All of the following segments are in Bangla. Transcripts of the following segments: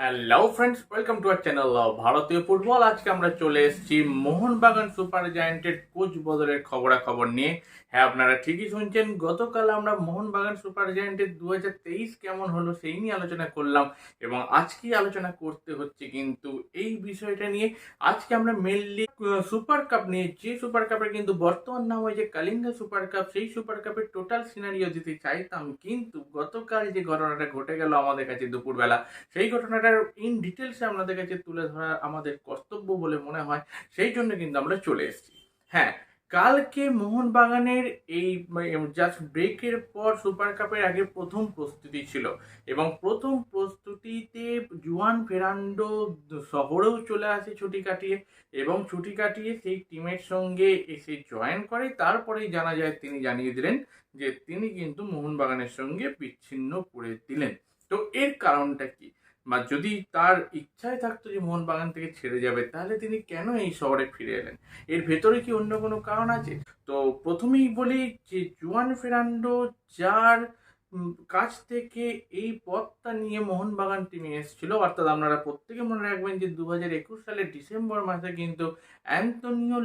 Hello friends welcome to our channel ভারতীয় ফুটবল আজকে আমরা চলে এসেছি মোহনবাগান সুপার জায়ান্টের কোচ বদলের খবরাখবর নিয়ে। হ্যাঁ আপনারা ঠিকই শুনছেন। গতকাল আমরা মোহনবাগান সুপার জায়ান্টের দু হাজার তেইশ কেমন হলো সেই নিয়ে আলোচনা করলাম এবং আজকে আলোচনা করতে হচ্ছে কিন্তু এই বিষয়টা নিয়ে। আজকে আমরা মেনলি সুপার কাপ নিয়ে। যে সুপার কাপের কিন্তু বর্তমান নাম হয়েছে কালিঙ্গা সুপার কাপ, সেই সুপার কাপের টোটাল সিনারিও দিতে চাইতাম কিন্তু গতকাল যে ঘটনাটা ঘটে গেল আমাদের কাছে দুপুরবেলা, সেই ঘটনাটার ইন ডিটেলসে আপনাদের কাছে তুলে ধরা আমাদের কর্তব্য বলে মনে হয়, সেই জন্য কিন্তু আমরা চলে এসেছি। হ্যাঁ কালকে মোহনবাগানের এই জাস্ট ব্রেকের পর সুপার কাপের আগে প্রথম প্রস্তুতি ছিল এবং প্রথম প্রস্তুতিতে জুয়ান ফেরান্ডো শহরেও চলে আসে ছুটি কাটিয়ে এবং ছুটি কাটিয়ে সেই টিমের সঙ্গে এসে জয়েন করে। তারপরেই জানা যায় তিনি জানিয়ে দিলেন যে তিনি কিন্তু মোহনবাগানের সঙ্গে বিচ্ছিন্ন করে দিলেন। তো এর কারণটা কি? বা যদি তার ইচ্ছায় থাকতো যে মোহনবাগান থেকে ছেড়ে যাবে, তাহলে তিনি কেন এই শহরে ফিরে এলেন? এর ভেতরে কি অন্য কোনো কারণ আছে? তো প্রথমেই বলি যে জুয়ান ফেরান্ডো যার কাছ থেকে এই পথটা নিয়ে মোহনবাগান টিমে এসেছিল। অর্থাৎ আপনারা প্রত্যেকে মনে রাখবেন যে দু হাজার একুশ সালের ডিসেম্বর মাসে কিন্তু অ্যান্টনিও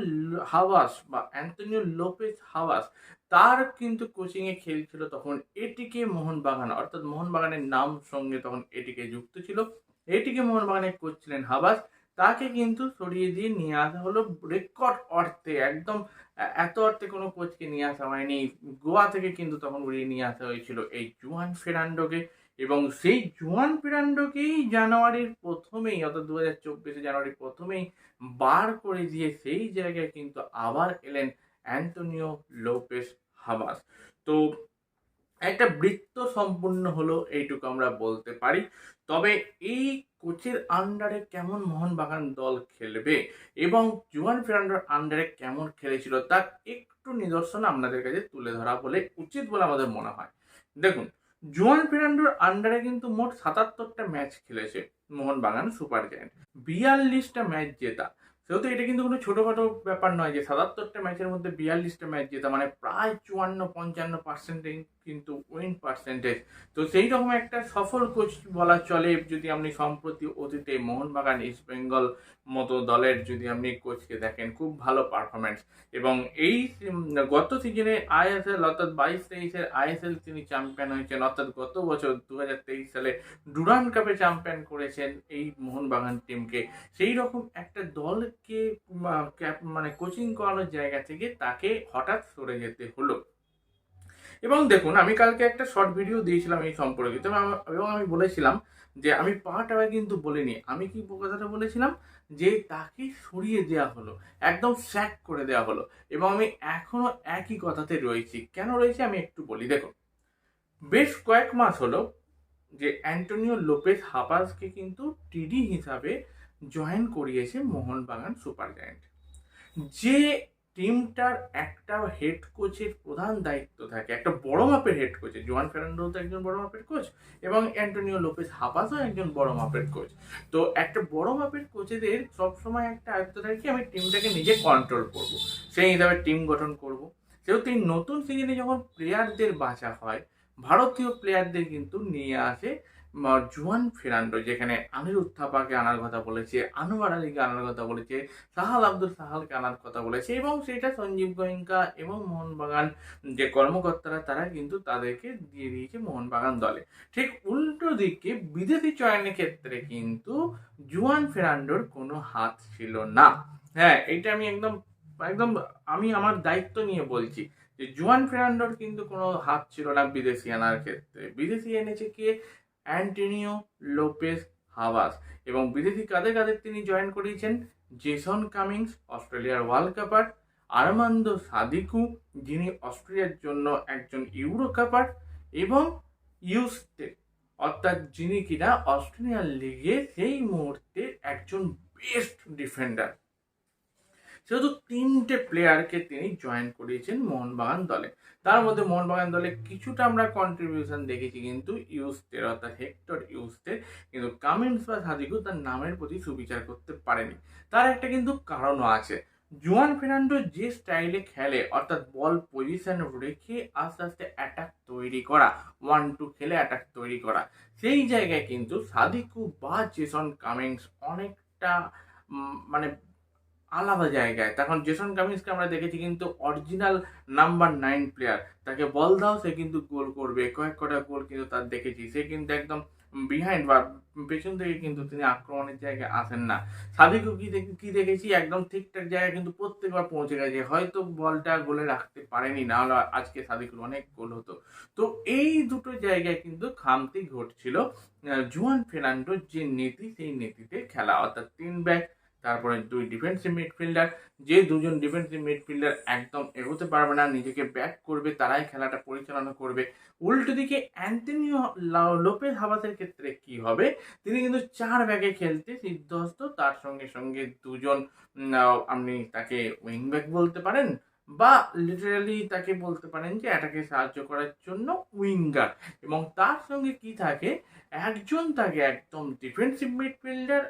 হাওয়াস বা অ্যান্টনিও লোপেজ হাওয়াস, তার কিন্তু কোচিংয়ে খেলছিল তখন এটিকে মোহনবাগান। অর্থাৎ মোহনবাগানের নাম সঙ্গে তখন এটিকে যুক্ত ছিল। এটিকে মোহনবাগানের কোচ ছিলেন হাবাস তাকে কিন্তু সরিয়ে দিয়ে নিয়ে আসা হলো রেকর্ড অর্থে, একদম এত অর্থে কোনো কোচকে নিয়ে আসা হয়নি। গোয়া থেকে কিন্তু তখন উড়িয়ে নিয়ে আসা হয়েছিল এই জুয়ান ফেরান্ডোকে এবং সেই জুয়ান ফেরান্ডোকেই জানুয়ারির প্রথমেই, অর্থাৎ দু হাজার চব্বিশে জানুয়ারির প্রথমেই বার করে দিয়ে সেই জায়গায় কিন্তু আবার এলেন অ্যান্টনিও লোপেস হাবাস তো একটা বৃত্ত সম্পূর্ণ হলো এইটুকু আমরা বলতে পারি। তবে এই কোচের আন্ডারে কেমন মোহনবাগান দল খেলবে এবং জুয়ান ফেরান্ডোর আন্ডারে কেমন খেলেছিল তার একটু নিদর্শন আপনাদের কাছে তুলে ধরা বলে উচিত বলে আমাদের মনে হয়। দেখুন, জুয়ান ফেরান্ডোর আন্ডারে কিন্তু মোট সাতাত্তরটা ম্যাচ খেলেছে মোহনবাগান সুপার জায়ান্ট বিয়াল্লিশটা ম্যাচ জেতা। সেহেতু এটা কিন্তু কোনো ছোটোখাটো ব্যাপার নয় যে সাতাত্তরটা ম্যাচের মধ্যে বিয়াল্লিশটা ম্যাচ জেতা মানে প্রায় চুয়ান্ন, পঞ্চান্ন পার্সেন্টেজ কিন্তু উইন পার্সেন্টেজ। তো সেই রকম একটা সফল কোচ বলা চলে যদি আপনি সম্প্রতি অতীতে মোহনবাগান ইস্ট বেঙ্গল মতো দলের যদি আপনি কোচকে দেখেন, খুব ভালো পারফরমেন্স এবং এই গত সিজনে আইএসএল অর্থাৎ বাইশ তেইশের আইএসএল তিনি চ্যাম্পিয়ন হয়েছেন। অর্থাৎ গত বছর দু হাজার তেইশ সালে ডুরান কাপে চ্যাম্পিয়ন করেছেন এই মোহনবাগান টিমকে সেই রকম একটা দলকে মানে কোচিং করানোর জায়গা থেকে তাকে হঠাৎ সরে যেতে হলো। এবং দেখুন, আমি কালকে একটা শর্ট ভিডিও দিয়েছিলাম এই সম্পর্কে। তবে এবং আমি বলেছিলাম যে, আমি আগে কিন্তু বলিনি। আমি কি কথাটা বলেছিলাম? যে, তাকে সরিয়ে দেওয়া হলো। একদম স্যাক করে দেওয়া হলো। এবং আমি এখনও একই কথাতে রয়েছি। কেন রয়েছে আমি একটু বলি। দেখুন, বেশ কয়েক মাস হলো যে অ্যান্টোনিও লোপেস হাপাসকে কিন্তু টিডি হিসাবে জয়েন করিয়েছে মোহনবাগান সুপার জায়ান্ট যে টিমটার একটা হেড কোচের প্রধান দায়িত্ব থাকে। একটা বড় মাপের হেড কোচের জোয়ান ফেরান্ডো তো একজন বড় মাপের কোচ এবং অ্যান্টোনিও লোপেস হাপাসও একজন বড় মাপের কোচ তো একটা বড় মাপের কোচেদের সবসময় একটা আয়ত্ত থাকে আমি টিমটাকে নিজে কন্ট্রোল করব। সেই হিসাবে টিম গঠন করব। যেহেতু এই নতুন সিজনে যখন প্লেয়ারদের বাঁচা হয়, ভারতীয় প্লেয়ারদের কিন্তু নিয়ে আসে জুয়ান ফেরান্ডো, যেখানে আনিরুদ্ধ থাপাকে আনার কথা বলেছে, আনোয়ার আলীকে আনার কথা বলেছে, সাহাল আব্দুল সাহালকে আনার কথা বলেছে এবং সেটা সঞ্জীব গোয়েঙ্কা এবং মোহনবাগান যে কর্মকর্তারা, তারা কিন্তু তাদেরকে দিয়ে দিয়েছে মোহনবাগান দলে। ঠিক উল্টো দিকে বিদেশি চয়নের ক্ষেত্রে কিন্তু জুয়ান ফেরান্ডোর কোনো হাত ছিল না। হ্যাঁ এটা আমি একদম একদম আমি আমার দায়িত্ব নিয়ে বলছি যে জুয়ান ফেরান্ডোর কিন্তু কোনো হাত ছিল না বিদেশি আনার ক্ষেত্রে। বিদেশি এনেছে কে? অ্যান্টনিও লোপেস হাওয়াস এবং বিদেশি কাদের কাদের তিনি জয়েন করিয়েছেন জেসন কামিংস, অস্ট্রেলিয়ার ওয়ার্ল্ড কাপার, আরমান্দো সাদিকু, যিনি অস্ট্রেলিয়ার জন্য একজন ইউরো কাপার, এবং ইউস্টে অর্থাৎ যিনি কিনা অস্ট্রেলিয়ান লিগে সেই মুহূর্তে একজন বেস্ট ডিফেন্ডার সেহেতু তিনটে প্লেয়ারকে তিনি জয়েন করিয়েছেন মোহনবাগান দলে। তার মধ্যে মোহনবাগান দলে কিছুটা আমরা কন্ট্রিবিউশন দেখেছি কিন্তু ইউস্টের অর্থাৎ হেক্টর ইউস্টের কিন্তু কামিন্স বা সাদিকু তার নামের প্রতি সুবিচার করতে পারেনি। তার একটা কিন্তু কারণও আছে। জুয়ান ফের্নান্ডো যে স্টাইলে খেলে, অর্থাৎ বল পজিশন রেখে আস্তে আস্তে অ্যাটাক তৈরি করা ওয়ান টু খেলে অ্যাটাক তৈরি করা, সেই জায়গায় কিন্তু সাদিকু বা জেসন কামিংস অনেকটা মানে আলাদা জায়গায়। তখন জেসন কামিন্সকে আমরা দেখেছি কিন্তু অরিজিনাল নাম্বার নাইন প্লেয়ার তাকে বল দাও, সে কিন্তু গোল করবে। কয়েক কটা গোল কিন্তু তার দেখেছি। সে কিন্তু একদম বিহাইন্ড বা পেছন থেকে কিন্তু তিনি আক্রমণের জায়গায় আসেন না। সাদিকও কি কি দেখেছি? একদম ঠিকঠাক জায়গায় কিন্তু প্রত্যেকবার পৌঁছে গেছে। হয়তো বলটা গোলে রাখতে পারেনি, না হলে আজকে সাদিকুর অনেক গোল হতো। তো এই দুটো জায়গায় কিন্তু খামতি ঘটছিল। জুয়ান ফের্নান্ডোর যে নীতি, সেই নীতিতে খেলা। অর্থাৎ তিন ব্যাক তারপরে দুই ডিফেন্সিভ মিডফিল্ডার যে দুজন ডিফেন্সিভ মিডফিল্ডার একদম এগোতে পারবে না, নিজেকে ব্যাক করবে, তারাই খেলাটা পরিচালনা করবে। উল্টো দিকে অ্যান্টনিও লা- লোপেজ হাবাসের ক্ষেত্রে কি হবে? তিনি কিন্তু চার ব্যাগে খেলতে সিদ্ধহস্ত তার সঙ্গে সঙ্গে দুজন আপনি তাকে উইং ব্যাক বলতে পারেন বা লিটারালি তাকে বলতে পারেন যে এটাকে সাহায্য করার জন্য উইঙ্গার এবং তার সঙ্গে কি থাকে? একজন থাকে একদম ডিফেন্সিভ মিডফিল্ডার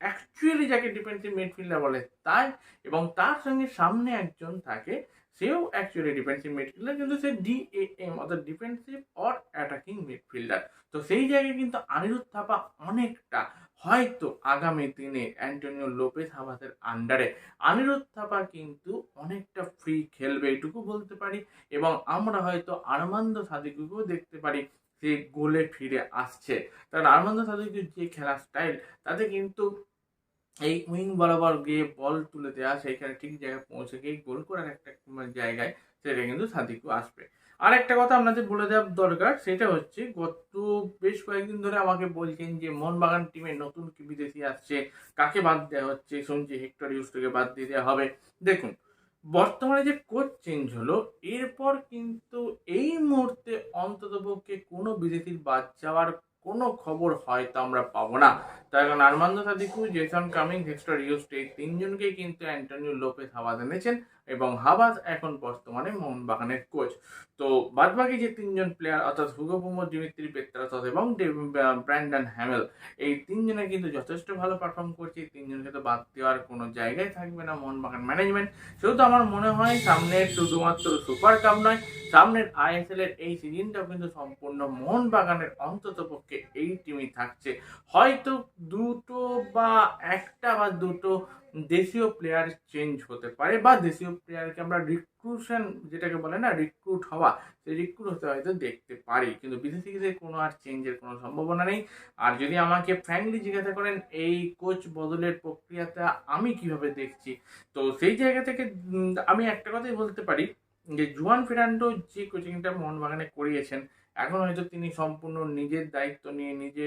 অ্যাকচুয়ালি যাকে ডিফেন্সিভ মিডফিল্ডার বলে, তাই এবং তার সঙ্গে সামনে একজন থাকে, সেও অ্যাকচুয়ালি ডিফেন্সিভ মিডফিল্ডার কিন্তু সে ডিএএম অর্থাৎ ডিফেন্সিভ অর অ্যাটাকিং মিডফিল্ডার তো সেই জায়গায় কিন্তু অনিরুদ্ধ থাপা অনেকটা হয়তো আগামী দিনে অ্যান্টোনিও লোপেস হাবাসের আন্ডারে অনিরুদ্ধ থাপা কিন্তু অনেকটা ফ্রি খেলবে, এটুকু বলতে পারি, এবং আমরা হয়তো আরমান্দ সাদিকুকেও দেখতে পারি, সে গোলে ফিরে আসছে। কারণ আরমান্দ সাদিকুর যে খেলার স্টাইল তাতে কিন্তু এই উইং বরাবর গিয়ে বল তুলে দেওয়া সেইখানে ঠিক জায়গায় পৌঁছে গিয়ে গোল করার একটা জায়গায় সেটা কিন্তু সাদিকু আসবে। আর একটা কথা আপনাদের বলে দেওয়া দরকার, সেটা হচ্ছে গত বেশ কয়েকদিন ধরে আমাকে বলছেন যে মোহনবাগান টিমে নতুন কি বিদেশি আসছে, কাকে বাদ দেওয়া হচ্ছে, শুনছি হেক্টর ইউসকে বাদ দিয়ে দেওয়া হবে। দেখুন, বর্তমানে যে কোচ চেঞ্জ হলো, এরপর কিন্তু এই মুহূর্তে অন্ততপক্ষে কোনো বিদেশির বাদ যাওয়ার কোনো খবর হয়তো আমরা পাবো না। তাই এখন আর্মান্দ সাদিকু, জেসন কামিং হেক্সটার ইউস্ট এই তিনজনকেই কিন্তু অ্যান্টনিও লোপেস হাওয়া এনেছেন। এবং হাবাস এখন বর্তমানে মোহনবাগানের কোচ তো বাদবাকি যে তিনজন প্লেয়ার অর্থাৎ হুগোপুমো দিমিত্রি পেত্রাসস এবং ব্র্যান্ডন হ্যামেল, এই তিনজনে কিন্তু যথেষ্ট ভালো পারফর্ম করছে। এই তিনজনকে তো বাদ দেওয়ার কোনো জায়গায় থাকবে না মোহনবাগান ম্যানেজমেন্ট সেহেতু আমার মনে হয় সামনের শুধুমাত্র সুপার কাপ নয়, সামনের আইএসএল এর এই সিজনটাও কিন্তু সম্পূর্ণ মোহনবাগানের অন্তত পক্ষে এই টিমই থাকছে। হয়তো দুটো বা একটা বা দুটো দেশীয় প্লেয়ার চেঞ্জ হতে পারে বা দেশীয় প্লেয়ারকে আমরা রিক্রুশন যেটাকে বলে না রিক্রুট হওয়া, সেই রিক্রুট হতে হয়তো দেখতে পারি। কিন্তু বিদেশি বিদেশিদের কোনো আর চেঞ্জের কোনো সম্ভাবনা নেই। আর যদি আমাকে ফ্র্যাঙ্কলি জিজ্ঞাসা করেন, এই কোচ বদলের প্রক্রিয়াটা আমি কীভাবে দেখছি? তো সেই জায়গা থেকে আমি একটা কথাই বলতে পারি যে, জুয়ান ফেরান্ডো যে কোচিংটা মোহনবাগানে করিয়েছেন এখন হয়তো তিনি সম্পূর্ণ নিজের দায়িত্ব নিয়ে নিজে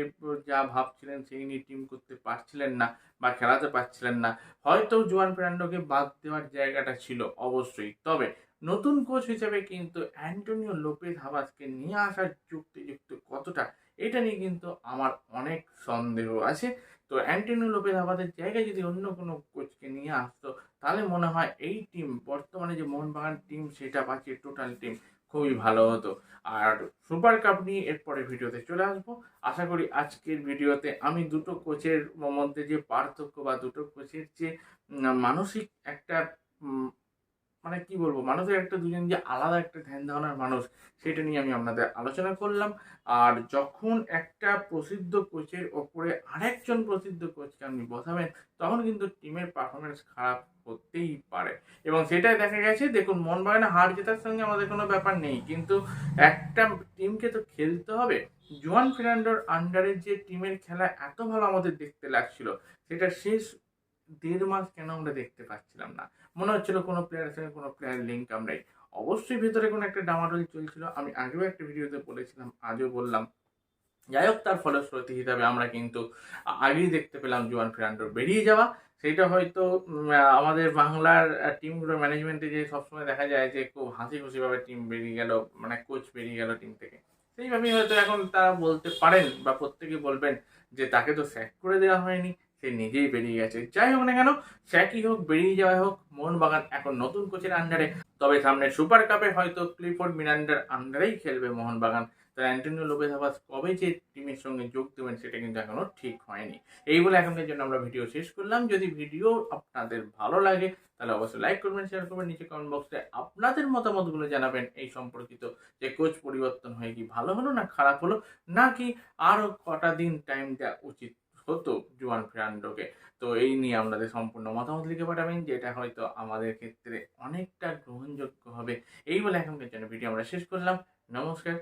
যা ভাবছিলেন সেই নিয়ে টিম করতে পারছিলেন না বা খেলাতে পারছিলেন না। হয়তো জুয়ান ফেরান্ডোকে বাদ দেওয়ার জায়গাটা ছিল অবশ্যই। তবে নতুন কোচ হিসেবে কিন্তু অ্যান্টোনিও লোপেজ হাবাসকে নিয়ে আসার যুক্তিযুক্ত কতটা, এটা নিয়ে কিন্তু আমার অনেক সন্দেহ আছে। তো অ্যান্টোনিও লোপেজ হাবাসের জায়গায় যদি অন্য কোনো কোচকে নিয়ে আসতো, তাহলে মনে হয় এই টিম বর্তমানে যে মোহনবাগান টিম সেটা বাকি টোটাল টিম খুবই ভালো হতো। আর সুপার কাপ নিয়ে এরপরে ভিডিওতে চলে আসব। আশা করি আজকের ভিডিওতে আমি দুটো কোচের মধ্যে যে পার্থক্য বা দুটো কোচের যে মানসিক একটা মানে কি বলব মানুষের একটা দুজন যে আলাদা একটা ধ্যান ধারণার মানুষ, সেটা নিয়ে আমি আপনাদের আলোচনা করলাম। আর যখন একটা প্রসিদ্ধ কোচের ওপরে আরেকজন প্রসিদ্ধ কোচকে আপনি বসাবেন, তখন কিন্তু টিমের পারফরমেন্স খারাপ হতেই পারে। এবং সেটাই দেখা গেছে, দেখুন মন মোহনবাগানে হার জেতার সঙ্গে আমাদের কোনো ব্যাপার নেই, কিন্তু একটা টিমকে তো খেলতে হবে। জোয়ান ফের্নান্ডোর আন্ডারে যে টিমের খেলা এত ভালো আমাদের দেখতে লাগছিল, সেটা শেষ দেড় মাস কেন আমরা দেখতে পাচ্ছিলাম না? মনে হচ্ছিল কোনো প্লেয়ারের সঙ্গে কোনো প্লেয়ার লিঙ্ক আমরাই অবশ্যই ভেতরে কোনো একটা ডামাডোল চলছিল, আমি আগেও একটা ভিডিওতে বলেছিলাম, আজও বললাম। যাই হোক, তার ফলশ্রুতি হিসাবে আমরা কিন্তু আগেই দেখতে পেলাম জোয়ান ফেরান্ডোর বেরিয়ে যাওয়া। সেটা হয়তো আমাদের বাংলার টিমগুলোর ম্যানেজমেন্টে যে সবসময় দেখা যায় যে খুব হাসি খুশিভাবে টিম বেরিয়ে গেল মানে কোচ বেরিয়ে গেল টিম থেকে। সেইভাবেই হয়তো এখন তারা বলতে পারেন বা প্রত্যেকে বলবেন যে তাকে তো স্যাক করে দেওয়া হয়নি, সে নিজেই বেরিয়ে গেছে। যাই হোক না কেন স্যাকই হোক, বেরিয়ে যাওয়া হোক, মোহনবাগান এখন নতুন কোচের আন্ডারে তবে সামনে সুপার কাপে হয়তো ক্লিফোর্ড মিরান্ডার আন্ডারেই খেলবে মোহনবাগান। তার অ্যান্টনিও লোপেজ আবাস কবে যে টিমের সঙ্গে যোগ দেবেন সেটা কিন্তু এখনও ঠিক হয়নি। এই বলে এখনকার জন্য আমরা ভিডিও শেষ করলাম। যদি ভিডিও আপনাদের ভালো লাগে, তাহলে অবশ্যই লাইক করবেন শেয়ার করবেন, নিচে কমেন্ট বক্সে আপনাদের মতামতগুলো জানাবেন এই সম্পর্কিত যে কোচ পরিবর্তন হয়ে কি ভালো হলো না খারাপ হলো, নাকি আরও কটা দিন টাইম দেওয়া উচিত হতো জুয়ান ফেরান্ডোকে। তো এই নিয়ে আপনাদের সম্পূর্ণ মতামত লিখে পাঠাবেন, যেটা হয়তো আমাদের ক্ষেত্রে অনেকটা গ্রহণযোগ্য হবে। এই বলে এখনকার জন্য ভিডিও আমরা শেষ করলাম। নমস্কার।